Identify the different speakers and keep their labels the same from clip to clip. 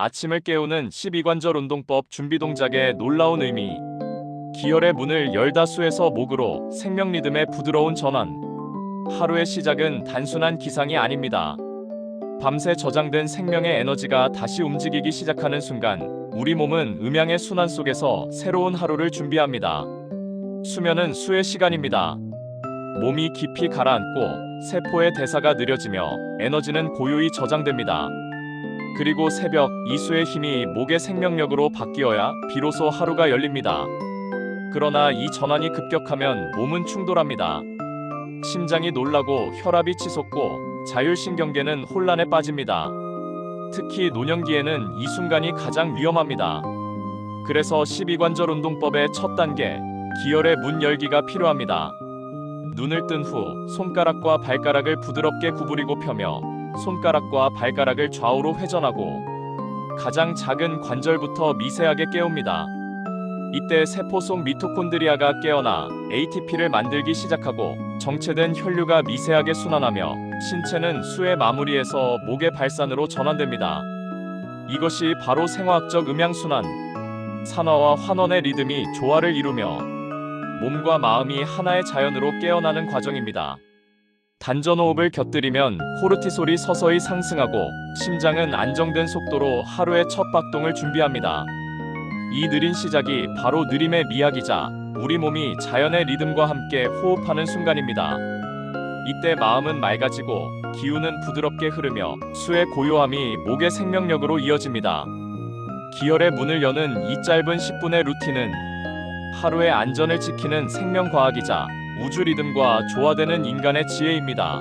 Speaker 1: 아침을 깨우는 12관절 운동법 준비 동작의 놀라운 의미. 기혈의 문을 열다 수에서 목으로 생명 리듬의 부드러운 전환. 하루의 시작은 단순한 기상이 아닙니다. 밤새 저장된 생명의 에너지가 다시 움직이기 시작하는 순간 우리 몸은 음양의 순환 속에서 새로운 하루를 준비합니다. 수면은 수의 시간입니다. 몸이 깊이 가라앉고 세포의 대사가 느려지며 에너지는 고요히 저장됩니다. 그리고 새벽 이수의 힘이 목의 생명력으로 바뀌어야 비로소 하루가 열립니다. 그러나 이 전환이 급격하면 몸은 충돌합니다. 심장이 놀라고 혈압이 치솟고 자율신경계는 혼란에 빠집니다. 특히 노년기에는 이 순간이 가장 위험합니다. 그래서 12관절 운동법의 첫 단계, 기혈의 문 열기가 필요합니다. 눈을 뜬 후 손가락과 발가락을 부드럽게 구부리고 펴며 손가락과 발가락을 좌우로 회전하고 가장 작은 관절부터 미세하게 깨웁니다. 이때 세포 속 미토콘드리아가 깨어나 ATP를 만들기 시작하고 정체된 혈류가 미세하게 순환하며 신체는 수의 마무리에서 목의 발산으로 전환됩니다. 이것이 바로 생화학적 음양순환, 산화와 환원의 리듬이 조화를 이루며 몸과 마음이 하나의 자연으로 깨어나는 과정입니다. 단전호흡을 곁들이면 코르티솔이 서서히 상승하고 심장은 안정된 속도로 하루의 첫 박동을 준비합니다. 이 느린 시작이 바로 느림의 미학이자 우리 몸이 자연의 리듬과 함께 호흡하는 순간입니다. 이때 마음은 맑아지고 기운은 부드럽게 흐르며 수의 고요함이 목의 생명력으로 이어집니다. 기혈의 문을 여는 이 짧은 10분의 루틴은 하루의 안전을 지키는 생명과학이자 우주 리듬과 조화되는 인간의 지혜입니다.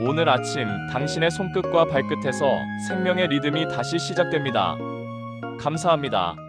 Speaker 1: 오늘 아침 당신의 손끝과 발끝에서 생명의 리듬이 다시 시작됩니다. 감사합니다.